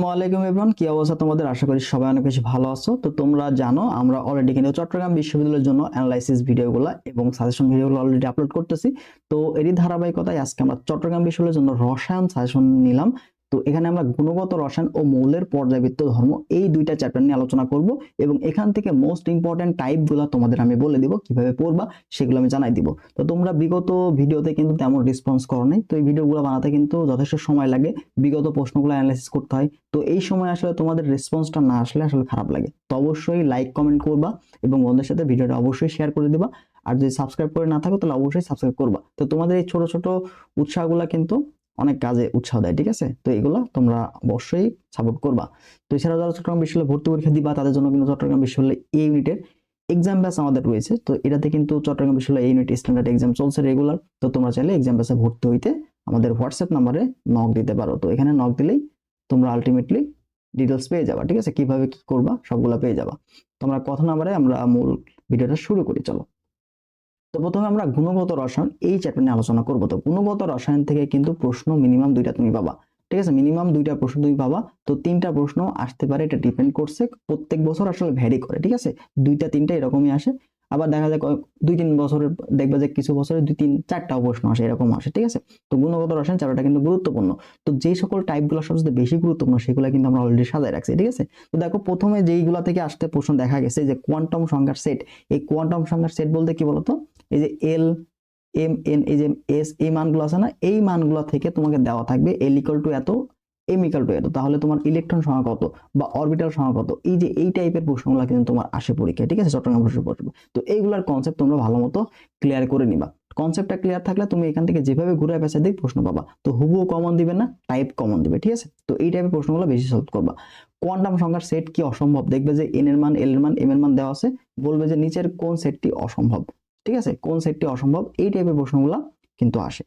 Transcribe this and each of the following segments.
আসসালামাইকুম এভরিওয়ান কি অবস্থা তোমাদের? আশা করি সবাই অনেক বেশি ভালো আছো। তো তোমরা জানো, আমরা অলরেডি কিন্তু চট্টগ্রাম বিশ্ববিদ্যালয়ের জন্য অ্যানালাইসিস ভিডিওগুলো এবং সাজেশন ভিডিওগুলো অলরেডি আপলোড করতেছি। তো এরই ধারাবাহিকতায় আজকে আমরা চট্টগ্রাম বিশ্ববিদ্যালয়ের জন্য রসায়ন সাজেশন নিলাম। তো এখানে আমরা গুণগত রসায়ন ও মৌলের পর্যাবৃত্ত ধর্ম এই দুইটা চ্যাপ্টার নিয়ে আলোচনা করব এবং এখান থেকে মোস্ট ইম্পর্টেন্ট টাইপগুলো তোমাদের আমি বলে দিব, কীভাবে পড়বা সেগুলো আমি জানাই দিব। তো তোমরা বিগত ভিডিওতে কিন্তু তেমন রেসপন্স করো নাই। তো এই ভিডিওগুলো বানাতে কিন্তু যথেষ্ট সময় লাগে। বিগত প্রশ্নগুলো অ্যানালাইসিস করতে হয়। তো এই সময় আসলে তোমাদের রেসপন্সটা না আসলে আসলে খারাপ লাগে। তো অবশ্যই লাইক কমেন্ট করবা এবং বন্ধুদের সাথে ভিডিওটা অবশ্যই শেয়ার করে দিবা। আর যদি সাবস্ক্রাইব করে না থাকো তাহলে অবশ্যই সাবস্ক্রাইব করবা। তো তোমাদের এই ছোট ছোট উৎসাহগুলো কিন্তু অনেক কাজে উৎসাহ দেয়, ঠিক আছে? তো এগুলো তোমরা অবশ্যই সাপোর্ট করবা। তো এছাড়াও যারা চট্টগ্রাম বিশ্ববিদ্যালয়ে ভর্তি পরীক্ষা দিবা, তাদের জন্য কিন্তু চট্টগ্রাম বিশ্ববিদ্যালয় এই ইউনিটের এক্সাম ব্যাচ আমাদের রয়েছে। তো এটাতে কিন্তু চট্টগ্রাম বিশ্ববিদ্যালয় ইউনিট স্ট্যান্ডার্ড এক্সাম চলছে রেগুলার তো তোমরা চাইলে এক্সাম ব্যাচে ভর্তি হইতে আমাদের হোয়াটসঅ্যাপ নাম্বারে নক দিতে পারো। তো এখানে নক দিলেই তোমরা আলটিমেটলি ডিটেলস পেয়ে যাবা, ঠিক আছে? কীভাবে কি করবা, সবগুলা পেয়ে যাবা। তোমরা কথা নাম্বারে আমরা মূল ভিডিওটা শুরু করি, চলো। তো প্রথমে আমরা গুণগত রসায়ন এই চ্যাপ্টার নিয়ে আলোচনা করব। তো গুণগত রসায়ন থেকে কিন্তু প্রশ্ন মিনিমাম দুইটা তুমি পাবা। ঠিক আছে? মিনিমাম দুইটা প্রশ্ন তুমি পাবা। তো তিনটা প্রশ্ন আসতে পারে, এটা ডিপেন্ড করছে প্রত্যেক বছর আসলে ভ্যারি করে, ঠিক আছে? দুইটা, তিনটা এরকমই আসে। আবার দেখা যায় দুই, তিন বছরের দেখবে যে কিছু বছরে দুই, তিন চারটাও প্রশ্ন আসে এরকম আসে, ঠিক আছে? তো গুণগত রসায়ন চ্যাপ্টারটা কিন্তু গুরুত্বপূর্ণ। তো যে সকল টাইপগুলো সবচেয়ে বেশি গুরুত্বপূর্ণ, সেগুলো কিন্তু আমরা অলরেডি সাজায় রাখছি, ঠিক আছে? তো দেখো প্রথমে যেইগুলা থেকে আসতে প্রশ্ন দেখা গেছে যে কোয়ান্টাম সংখ্যার সেট এই কোয়ান্টাম সংখ্যার সেট বলতে কি বলতো? এই যে এল এম এন এই যে এস এই মানগুলো আছে না, এই মানগুলো থেকে তোমাকে দেওয়া থাকবে এল ইকাল টু এত এম ইকাল টু এত। তাহলে তোমার ইলেকট্রন সংখ্যা কত বা অরবিটাল সংখ্যা কত? এই যে এই টাইপের প্রশ্নগুলো কিন্তু তোমার আসে পরীক্ষায়, ঠিক আছে? চট্টগ্রাম প্রশ্ন পড়বে তো এইগুলার কনসেপ্ট তোমরা ভালো মতো ক্লিয়ার করে নিবা। কনসেপ্টটা ক্লিয়ার থাকলে তুমি এখান থেকে যেভাবে ঘুরে পেঁচা দিক প্রশ্ন পাবা। তো হুবুও কমন দিবে না টাইপ কমন দিবে, ঠিক আছে? তো এই টাইপের প্রশ্নগুলো বেশি সলভ করবা। কোয়ান্টাম সংখ্যার সেট কি অসম্ভব? দেখবে যে এন এর মান এল এর মান এম এর মান দেওয়া আছে। বলবে যে নিচের কোন সেটটি অসম্ভব? ঠিক আছে? কোন সেটটি অসম্ভব? এই টাইপের প্রশ্নগুলো কিন্তু আসে।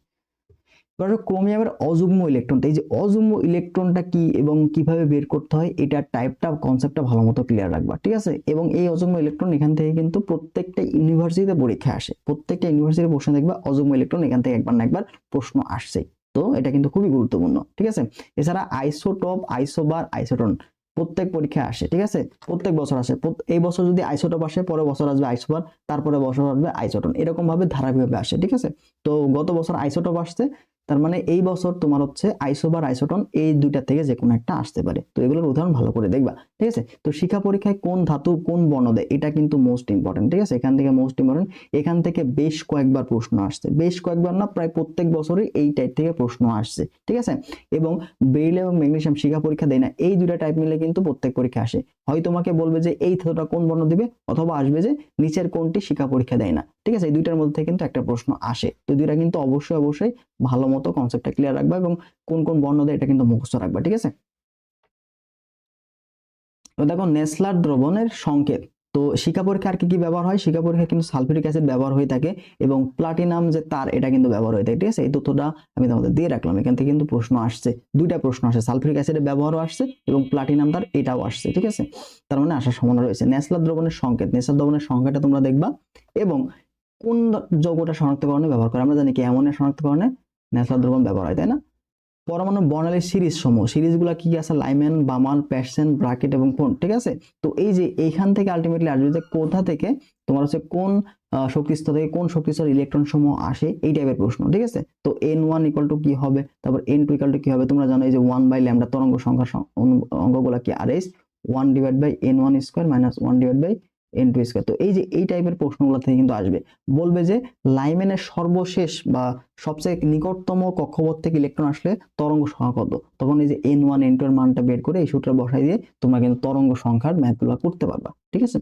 এবার ক্রোমিয়ামের অযুগ্ম ইলেকট্রনটা এই যে অযুগ্ম ইলেকট্রনটা কি এবং কীভাবে বের করতে হয় এটার টাইপটা কনসেপ্টটা ভালো মতো ক্লিয়ার রাখবা, ঠিক আছে? এবং এই অযুগ্ম ইলেকট্রন এখান থেকে কিন্তু প্রত্যেকটা ইউনিভার্সিটিতে পরীক্ষা আসে। প্রত্যেকটা ইউনিভার্সিটির প্রশ্ন দেখবা, অযুগ্ম ইলেকট্রন এখান থেকে একবার না একবার প্রশ্ন আসছে। তো এটা কিন্তু খুবই গুরুত্বপূর্ণ, ঠিক আছে? এছাড়া আইসোটপ আইসোবার আইসোটন প্রত্যেক পরীক্ষায় আসে, ঠিক আছে? প্রত্যেক বছর আসে। এই বছর যদি আইসোটপ আসে, পরের বছর আসবে আইসোবার তারপরে বছর আসবে আইসোটন এরকম ভাবে ধারাবাহিকভাবে আসে, ঠিক আছে? তো গত বছর আইসোটপ আসছে তার মানে এই বছর তোমার হচ্ছে আইসোবার, আইসোটন এই দুইটা থেকে যে কোনো একটা আসতে পারে। তো এগুলোর উদাহরণ ভালো করে দেখবা, ঠিক আছে? তো শিক্ষা পরীক্ষায় কোন ধাতু কোন বর্ণ দেয়, এটা কিন্তু মোস্ট ইম্পর্টেন্ট ঠিক আছে? এখান থেকে মোস্ট ইম্পর্টেন্ট এখান থেকে বেশ কয়েকবার প্রশ্ন আসছে। বেশ কয়েকবার না, প্রায় প্রত্যেক বছরই এই টাইপ থেকে প্রশ্ন আসছে, ঠিক আছে? এবং বেরিল এবং ম্যাগনেসিয়াম শিক্ষা পরীক্ষা দেয় না, এই দুইটা টাইপ মিলে কিন্তু প্রত্যেক পরীক্ষা আসে। হয় তোমাকে বলবে যে এই ধাতুটা কোন বর্ণ দিবে, অথবা আসবে যে নিচের কোনটি শিক্ষা পরীক্ষা দেয় না, ঠিক আছে? এই দুইটার মধ্যে কিন্তু একটা প্রশ্ন আসে। তো দুইটা কিন্তু অবশ্যই অবশ্যই ভালো মতো কনসেপ্টটা ক্লিয়ার রাখবা এবং কোন কোন বর্ণ দেয় এটা কিন্তু মুখস্থ রাখবা, ঠিক আছে? তো দেখো নেসলার দ্রবণের সংকেত। তো শিক্ষা পরীক্ষা আর কি কি ব্যবহার হয়? শিক্ষা পরীক্ষায় কিন্তু সালফিউরিক অ্যাসিড ব্যবহার হয়ে থাকে এবং প্লাটিনাম যে তার, এটা কিন্তু ব্যবহার হয়ে থাকে, ঠিক আছে? এই তথ্যটা আমি তোমাদের দিয়ে রাখলাম। এখান থেকে কিন্তু প্রশ্ন আসছে, দুইটা প্রশ্ন আসে সালফিউরিক অ্যাসিডের ব্যবহারও আসছে এবং প্লাটিনাম তার, এটাও আসছে, ঠিক আছে? তার মানে আসার সম্ভাবনা রয়েছে। নেসলার দ্রবণের সংকেত। নেসলার দ্রবণের সংখ্যাটা তোমরা দেখবা এবং কোন যৌগটা শনাক্তকরণে ব্যবহার করে? আমরা জানি কি অ্যামোনিয়া শনাক্তকরণে ন্যাসলার দ্রবণ ব্যবহার হয়, তাই না? পরমাণু বর্ণালীর সিরিজ সমূহ, সিরিজগুলো কি আছে? লাইম্যান বামান প্যাসেন ব্রাকেট এবং কোন, ঠিক আছে? তো এই যে এইখান থেকে আলটিমেটলি আসবে যে কোথা থেকে তোমার হচ্ছে কোন শক্তিস্তর থেকে কোন শক্তিস্তর ইলেকট্রন সমূহ আসে, এই টাইপের প্রশ্ন, ঠিক আছে? তো এন ওয়ান ইকাল টু কি হবে? তারপর এন টু ইকাল টু কি হবে? তোমরা জানো এই যে ওয়ান বাই ল্যামডা তরঙ্গ সংখ্যার সং- অঙ্গ- অঙ্কগুলো কি R S one divide by N one square minus one divide by N square তো এই যে এই টাইপের প্রশ্নগুলো থেকে কিন্তু আসবে। বলবে যে লাইমেনের সর্বশেষ বা সবচেয়ে নিকটতম কক্ষপথ থেকে ইলেকট্রন আসলে তরঙ্গ সংখ্যা কত? তখন এই যে এন ওয়ান এন টু মানটা বের করে এই সূত্রে বসাই দিয়ে তোমরা কিন্তু তরঙ্গ সংখ্যার ম্যাথগুলো করতে পারবা। ঠিক আছে?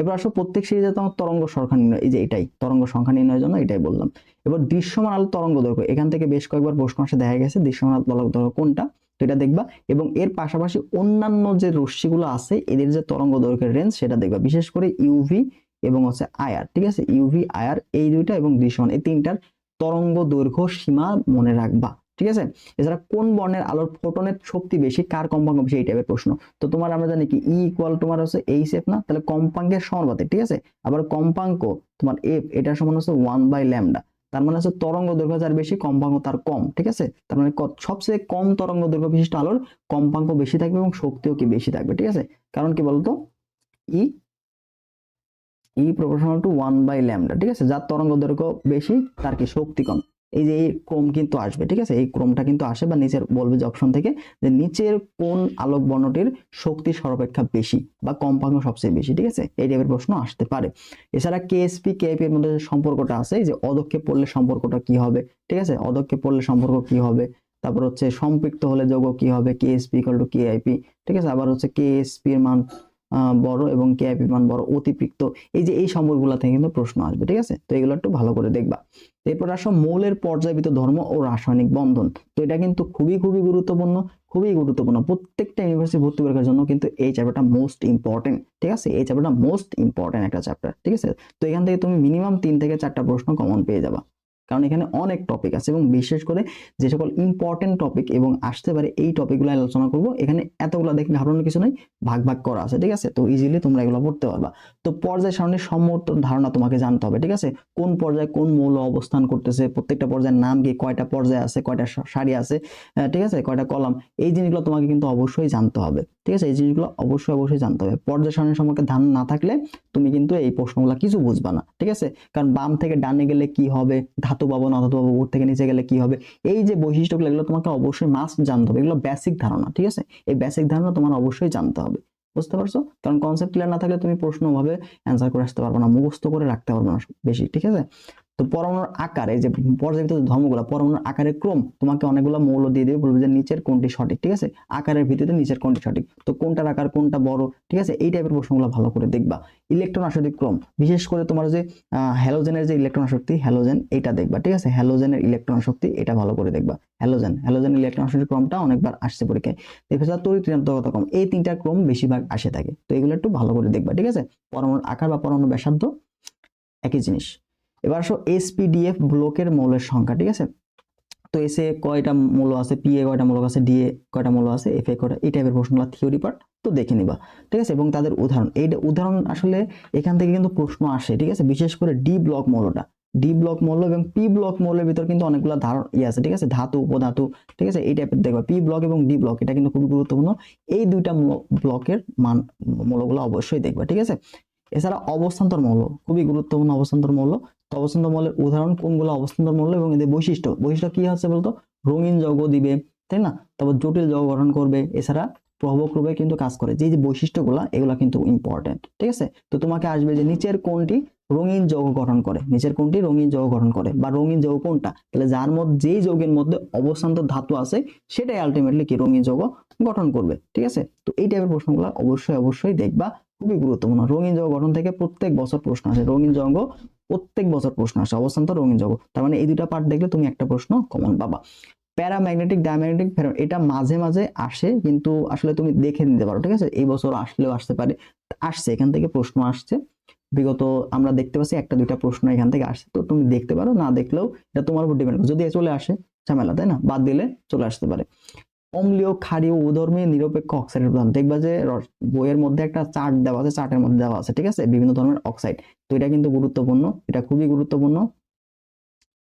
এবার আসো প্রত্যেক সিরিজে তোমার তরঙ্গ সংখ্যা নির্ণয়, এই যে এটাই, তরঙ্গ সংখ্যা নির্ণয়ের জন্য এটাই বললাম। এবার দৃশ্যমান আলো তরঙ্গ দৈর্ঘ্য, এখান থেকে বেশ কয়েকবার প্রশ্ন আসে, দেখা গেছে দৃশ্যমান আলো তরঙ্গ কোনটা? তো এটা দেখবা এবং এর পাশাপাশি অন্যান্য যে রশ্মিগুলো আছে, এদের যে তরঙ্গ দৈর্ঘ্যের রেঞ্জ সেটা দেখবা। বিশেষ করে ইউভি এবং হচ্ছে আয়ার ঠিক আছে? ইউভি আয়ার এই দুইটা এবং দৃশ্যমান, এই তিনটার তরঙ্গ দৈর্ঘ্য সীমা মনে রাখবা, ঠিক আছে? এছাড়া কোন বর্ণের আলোর ফোটনের শক্তি বেশি, কার কম্পাঙ্ক বেশি, এই টাইপের প্রশ্ন। তো তোমার আমরা জানি কি ই ইকুয়াল তোমার হচ্ছে এইচ এফ না? তাহলে কম্পাঙ্কের সমানুপাতিক ঠিক আছে? আবার কম্পাঙ্ক তোমার এফ এটার সমান হচ্ছে ওয়ান বাই ল্যামডা তার মানে হচ্ছে তরঙ্গ দৈর্ঘ্য যার বেশি, কম্পাঙ্ক তার কম, ঠিক আছে? তার মানে সবচেয়ে কম তরঙ্গ দৈর্ঘ্য বিশিষ্ট আলোর কম্পাঙ্ক বেশি থাকবে এবং শক্তিও কি বেশি থাকবে, ঠিক আছে? কারণ কি বলতো? E E proportional to one by lambda ঠিক আছে? যার তরঙ্গ দৈর্ঘ্য বেশি, তার কি শক্তি কম। এই যে এই ক্রম কিন্তু আসবে, ঠিক আছে? এই ক্রমটা কিন্তু আসে বা নিচের বলবে যে অপশন থেকে যে নিচের কোন আলোক বর্ণটির শক্তি সর্বাপেক্ষা বেশি বা কম্পাঙ্ক সবচেয়ে বেশি, ঠিক আছে? এই টাইপের প্রশ্ন আসতে পারে। এছাড়া কেএসপি কেএপি এর মধ্যে সম্পর্কটা আছে যে অদক্ষেপ পড়লে সম্পর্কটা কি হবে, ঠিক আছে? অদক্ষেপ পড়লে সম্পর্ক কি হবে? তারপর হচ্ছে সম্পৃক্ত হলে যৌগ কি হবে? কেএসপি ইকুয়াল টু কেআইপি ঠিক আছে? আবার হচ্ছে কেএসপি এর মান বড় এবং কেআইপি মান বড় অতিরিক্ত এই যে এই সম্পর্কগুলো থেকে কিন্তু প্রশ্ন আসবে, ঠিক আছে? তো এগুলো একটু ভালো করে দেখবা। এরপর আসো মৌলের পর্যায়বৃত ধর্ম ও রাসায়নিক বন্ধন। তো এটা কিন্তু খুবই খুবই গুরুত্বপূর্ণ খুবই গুরুত্বপূর্ণ। প্রত্যেকটা ইউনিভার্সিটি ভর্তি পরীক্ষার জন্য কিন্তু এই চ্যাপ্টারটা মোস্ট ইম্পর্টেন্ট ঠিক আছে? এই চ্যাপ্টারটা মোস্ট ইম্পর্টেন্ট একটা চ্যাপ্টার ঠিক আছে? তো এখান থেকে তুমি মিনিমাম তিন থেকে চারটা প্রশ্ন কমন পেয়ে যাবা। কারণ এখানে অনেক টপিক আছে এবং বিশেষ করে যে সকল ইম্পর্টেন্ট টপিক এবং আসতে পারে এই টপিকগুলো আলোচনা করব, এখানে এতগুলো দেখে ঘাটানোর কিছু নেই, ভাগ ভাগ করা আছে, ঠিক আছে? তো ইজিলি তোমরা এগুলো পড়তে পারবা। তো পর্যায় সারণীর সম্মত ধারণা তোমাকে জানতে হবে, ঠিক আছে? কোন পর্যায়ে কোন মৌল অবস্থান করতেছে, প্রত্যেকটা পর্যায়ের নাম কি, কয়টা পর্যায় আছে, কয়টা সারি আছে ঠিক আছে? কয়টা কলাম, এই জিনিসগুলো তোমাকে কিন্তু অবশ্যই জানতে হবে, ঠিক আছে? এই জিনিসগুলো অবশ্যই অবশ্যই জানতে হবে। পর্যায় সারণীর সম্পর্কে ধারণা না থাকলে তুমি কিন্তু এই প্রশ্নগুলো কিছু বুঝবা না, ঠিক আছে? কারণ বাম থেকে ডানে গেলে কি হবে ধাতু পাবো না ধাতু পাবো উপর থেকে নিচে গেলে কি হবে? এই যে বৈশিষ্ট্যগুলো, এগুলো তোমাকে অবশ্যই মাস্ট জানতে হবে। এগুলো বেসিক ধারণা, ঠিক আছে? এই বেসিক ধারণা তোমার অবশ্যই জানতে হবে। বুঝতে পারছ? কারণ কনসেপ্ট ক্লিয়ার না থাকলে তুমি প্রশ্ন ভাবে অ্যান্সার করে আসতে পারবে না, মুখস্থ করে রাখতে পারবে না বেশি, ঠিক আছে? তো পরমাণুর আকার যে পর্যায়িত ধর্মগুলো, পরমাণুর আকারের ক্রম তোমাকে অনেকগুলো মৌল দিয়ে দেবে, বলবে যে নিচের কোনটি সঠিক, ঠিক আছে? আকারের ভিত্তিতে নিচের কোনটি সঠিক। তো কোনটার আকার, কোনটা বড়, ঠিক আছে? এই টাইপের প্রশ্নগুলো ভালো করে দেখবা। ইলেকট্রন আসক্তি ক্রম, বিশেষ করে তোমার যে হ্যালোজেনের যে ইলেকট্রন আসক্তি হ্যালোজেন এটা দেখবা, ঠিক আছে? হ্যালোজেনের ইলেকট্রন আসক্তি এটা ভালো করে দেখবা। হ্যালোজেন হ্যালোজেন ইলেকট্রন আসক্তি ক্রমটা অনেকবার আসছে পরীক্ষায়। এছাড়া তড়িৎ ঋণাত্মকতা ক্রম, এই তিনটা ক্রম বেশিরভাগ আসে থাকে। তো এগুলো একটু ভালো করে দেখবা, ঠিক আছে? পরমাণুর আকার বা পরমাণু ব্যাসার্ধ, একই জিনিস। এবার আসো এসপিডিএফ ব্লকের মৌলের সংখ্যা, ঠিক আছে? তো এসে কয়টা মৌল আছে? পি এ কয়টা মৌল আছে? ডি এ কয়টা মৌল আছে? এফ এ কয়টা? এই টাইপের প্রশ্নগুলো থিওরি পার্ট তো দেখে নিবা, ঠিক আছে? এবং তাদের উদাহরণ, এই উদাহরণ আসলে এখান থেকে কিন্তু প্রশ্ন আসে, ঠিক আছে? বিশেষ করে ডি ব্লক মৌলটা ডি ব্লক মৌল এবং পি ব্লক মৌলের ভিতর কিন্তু অনেকগুলো ধারণ ইয়ে আছে, ঠিক আছে? ধাতু, উপধাতু, ঠিক আছে? এই টাইপের দেখবা পি ব্লক এবং ডি ব্লক এটা কিন্তু খুবই গুরুত্বপূর্ণ। এই দুইটা ব্লকের মান, মৌলগুলো অবশ্যই দেখবা, ঠিক আছে? এছাড়া অবস্থান্তর মৌল, খুবই গুরুত্বপূর্ণ অবস্থান্তর মৌল। তো অবস্থান্তর মৌলের উদাহরণ কোনগুলো? অবস্থান্তর মৌল এবং এদের বৈশিষ্ট্য। বৈশিষ্ট্য কি হচ্ছে বলতো? রঙিন যৌগ দিবে, তাই না? তারপর জটিল যৌগ গঠন করবে, এছাড়া প্রভাবক রূপে কিন্তু কাজ করে। যে যে বৈশিষ্ট্যগুলো, এগুলো কিন্তু ইম্পর্টেন্ট ঠিক আছে? তো তোমাকে আসবে যে নিচের কোনটি রঙিন যৌগ গঠন করে? নিচের কোনটি রঙিন যৌগ গঠন করে? বা রঙিন যৌগ কোনটা? তাহলে যার মধ্যে যেই যৌগের মধ্যে অবস্থান্তর ধাতু আছে, সেটাই আলটিমেটলি কি রঙিন যৌগ গঠন করবে, ঠিক আছে? তো এই টাইপের প্রশ্নগুলো অবশ্যই অবশ্যই দেখবা। খুবই গুরুত্বপূর্ণ। রঙিন যৌগ গঠন থেকে প্রত্যেক বছর প্রশ্ন আসে। রঙিন যৌগ প্রত্যেক বছর প্রশ্ন আসে অবস্থান্তর রঙিন যৌগ তার মানে এই দুইটা পার্ট দেখলে তুমি একটা প্রশ্ন কমন পাবা। প্যারাম্যাগনেটিক ডায়াম্যাগনেটিক ফেরন এটা মাঝে মাঝে আসে, কিন্তু আসলে তুমি দেখে নিতে পারো, ঠিক আছে? এই বছর আসলেও আসতে পারে। আসছে, এখান থেকে প্রশ্ন আসছে। বিগত আমরা দেখতে পাচ্ছি একটা, দুইটা প্রশ্ন এখান থেকে আসছে। তো তুমি দেখতে পারো, না দেখলেও এটা তোমার উপর ডিপেন্ড করে যদি চলে আসে, ঝামেলা, তাই না? বাদ দিলে চলে আসতে পারে। অম্লীয়, ক্ষারীয় উধর্মী নিরপেক্ষ অক্সাইডের উদাহরণ দেখবা যে বইয়ের মধ্যে একটা চার্ট দেওয়া আছে চার্টের মধ্যে দেওয়া আছে, ঠিক আছে? বিভিন্ন ধরনের অক্সাইড তো এটা কিন্তু গুরুত্বপূর্ণ, এটা খুবই গুরুত্বপূর্ণ।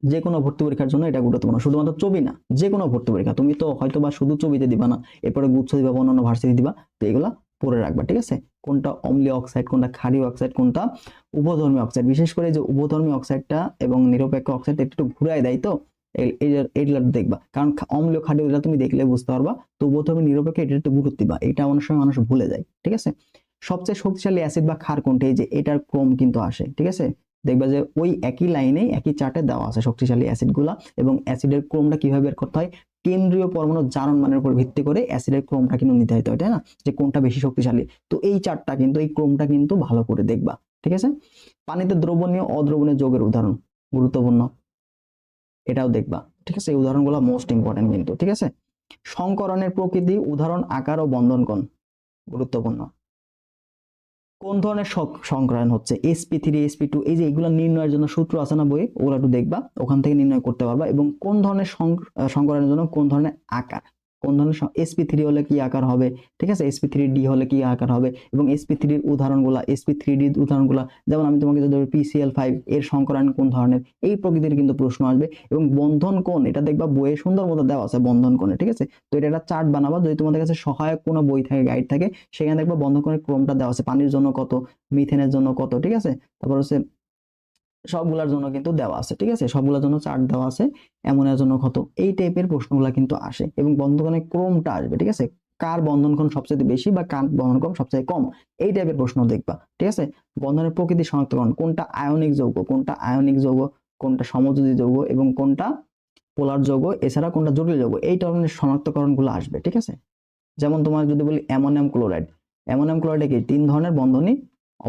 যে কোনো ভর্তি পরীক্ষার জন্য এটা গুরুত্বপূর্ণ। শুধুমাত্র ছবি না যে কোনো ভর্তি পরীক্ষা। তুমি তো হয়তো বা শুধু ছবিতে দিবা না, এরপরে গুচ্ছ দিবা বা অন্যান্য ভার্সিটি দিবা, তো এগুলা পড়ে রাখবা, ঠিক আছে? কোনটা অম্লীয় অক্সাইড কোনটা ক্ষারীয় অক্সাইড কোনটা উপধর্মী অক্সাইড বিশেষ করে যে উপধর্মী অক্সাইডটা এবং নিরপেক্ষ অক্সাইড একটু ঘুরাই দেয় তো? এইগুলা দেখবা। কারণ অম্লীয় এটা তুমি দেখলে বুঝতে পারবা তো উপধর্মী নিরপেক্ষ এটা একটু গুরুত্ব দিবা। এটা অনেক সময় মানুষ ভুলে যায়, ঠিক আছে? সবচেয়ে শক্তিশালী অ্যাসিড বা কোনটা? যে, এটার ক্রম কিন্তু আসে, ঠিক আছে? দেখবা যে, ওই একই লাইনে একই চার্টে দেওয়া আছে শক্তিশালী অ্যাসিডগুলা এবং অ্যাসিডের ক্রমটা কীভাবে বের করতে হয়? কেন্দ্রীয় পরমাণু জারণ মানের উপর ভিত্তি করে অ্যাসিডের ক্রমটা কিন্তু নির্ধারিত হয়, তাই না? যে, কোনটা বেশি শক্তিশালী। তো এই চার্টটা কিন্তু, এই ক্রমটা কিন্তু ভালো করে দেখবা, ঠিক আছে? পানিতে দ্রবণীয় অদ্রবণীয় যোগের উদাহরণ, গুরুত্বপূর্ণ। এটাও দেখবা, ঠিক আছে? এই উদাহরণগুলো মোস্ট ইম্পর্টেন্ট কিন্তু, ঠিক আছে? সংকরণের প্রকৃতি, উদাহরণ, আকার ও বন্ধন কোন গুরুত্বপূর্ণ। কোন ধরনের সক- সংকরণ হচ্ছে? এসপি থ্রি এসপি টু এই যে এগুলো নির্ণয়ের জন্য সূত্র আছে না বই ওগুলো একটু দেখবা, ওখান থেকে নির্ণয় করতে পারবা। এবং কোন ধরনের সংকরণের জন্য কোন ধরনের আকার? কোন ধরনের এসপি থ্রি হলে কি আকার হবে? ঠিক আছে? এসপি থ্রি ডি হলে কি আকার হবে? এবং এসপি থ্রির উদাহরণগুলো এসপি থ্রি ডির উদাহরণগুলো, যেমন আমি তোমাকে যদি পিসিএল ফাইভ এর সংকরায়ন কোন ধরনের? এই প্রকৃতির কিন্তু প্রশ্ন আসবে। এবং বন্ধন কোণ, এটা দেখবা বইয়ে সুন্দর মতো দেওয়া আছে বন্ধন কোণে, ঠিক আছে? তো এটা একটা চার্ট বানাবা। যদি তোমাদের কাছে সহায়ক কোনো বই থাকে গাইড থাকে, সেখানে দেখবা বন্ধন কোণের ক্রমটা দেওয়া আছে। পানির জন্য কত, মিথেনের জন্য কত, ঠিক আছে? তারপর হচ্ছে সবগুলোর জন্য কিন্তু দেওয়া আছে, ঠিক আছে? সবগুলোর জন্য চার্ট দেওয়া আছে অ্যামোনিয়ার জন্য কত? এই টাইপের প্রশ্নগুলো কিন্তু আসে এবং বন্ধনের ক্রমটা আসবে, ঠিক আছে? কার বন্ধন কোণ সবচেয়ে বেশি বা কার বন্ধন কোণ সবচেয়ে কম? এই টাইপের প্রশ্ন দেখবা, ঠিক আছে? বন্ধনের প্রকৃতি শনাক্তকরণ কোনটা আয়নিক যৌগ, কোনটা আয়নিক যৌগ, কোনটা সমযোজী যৌগ এবং কোনটা পোলার যৌগ, এছাড়া কোনটা জটিল যৌগ? এই ধরনের শনাক্তকরণগুলো আসবে, ঠিক আছে? যেমন তোমার যদি বলি অ্যামোনিয়াম ক্লোরাইড, অ্যামোনিয়াম ক্লোরাইডে কি? তিন ধরনের বন্ধনই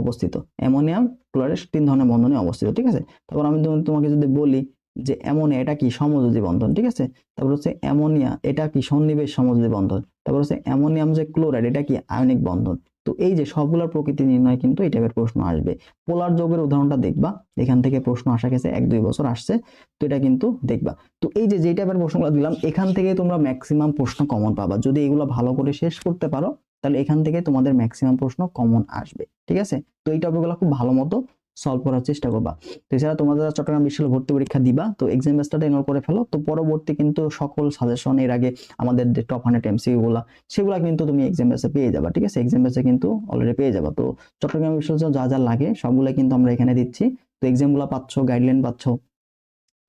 অবস্থিত। অ্যামোনিয়াম ক্লোরাইড, তিন ধরনের বন্ধনই অবস্থিত, ঠিক আছে? তারপর আমি তোমাকে যদি বলি যে অ্যামোনিয়া এটা কি সমযোজী বন্ধন, ঠিক আছে? তারপর হচ্ছে অ্যামোনিয়া এটা কি সন্নিবেশ সমযোজী বন্ধন? তারপর হচ্ছে অ্যামোনিয়াম যে ক্লোরাইড এটা কি আয়নিক বন্ধন? তো এই যে সবগুলোর প্রকৃতি নির্ণয় কিন্তু এই টাইপের প্রশ্ন আসবে। পোলার যৌগের উদাহরণটা দেখবা, এখান থেকে প্রশ্ন আসা গেছে, এক দুই বছর আসছে, তো এটা কিন্তু দেখবা। তো এই যে যে টাইপের প্রশ্নগুলো দিলাম, এখান থেকে তোমরা ম্যাক্সিমাম প্রশ্ন কমন পাবা। যদি এগুলো ভালো করে শেষ করতে পারো তাহলে এখান থেকে তোমাদের ম্যাক্সিমাম প্রশ্ন কমন আসবে, ঠিক আছে? তো এই টপিকগুলো খুব ভালো মতো সলভ করার চেষ্টা করবা। তো এছাড়া তোমাদের চট্টগ্রাম বিশ্ববিদ্যালয়ে ভর্তি পরীক্ষা দিবা, তো এক্সাম ব্যাচটা এনরোল করে ফেলো। তো পরবর্তী কিন্তু সকল সাজেশন এর আগে আমাদের যে টপ হান্ড্রেড এমসিউ গুলা, সেগুলা কিন্তু তুমি এক্সাম ব্যাচে পেয়ে যাবা, ঠিক আছে? এক্সাম ব্যাচে কিন্তু অলরেডি পেয়ে যাবা। তো চট্টগ্রাম বিশ্ববিদ্যালয়ে যা যা লাগে সবগুলো কিন্তু আমরা এখানে দিচ্ছি। তো এক্সামগুলো পাচ্ছ গাইডলাইন পাচ্ছ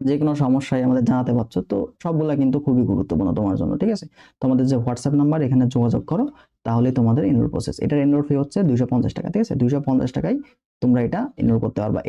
যে কোনো সমস্যায় আমাদের জানাতে পারছ, তো সবগুলা কিন্তু খুবই গুরুত্বপূর্ণ তোমার জন্য, ঠিক আছে? তোমাদের যে হোয়াটসঅ্যাপ নাম্বার এখানে যোগাযোগ করো। তাহলে তোমাদের এনরোল প্রসেস এটার এনরোল ফি হচ্ছে দুইশো পঞ্চাশ টাকা, ঠিক আছে? দুইশো পঞ্চাশ টাকায় তোমরা এটা এনরোল করতে পারবা।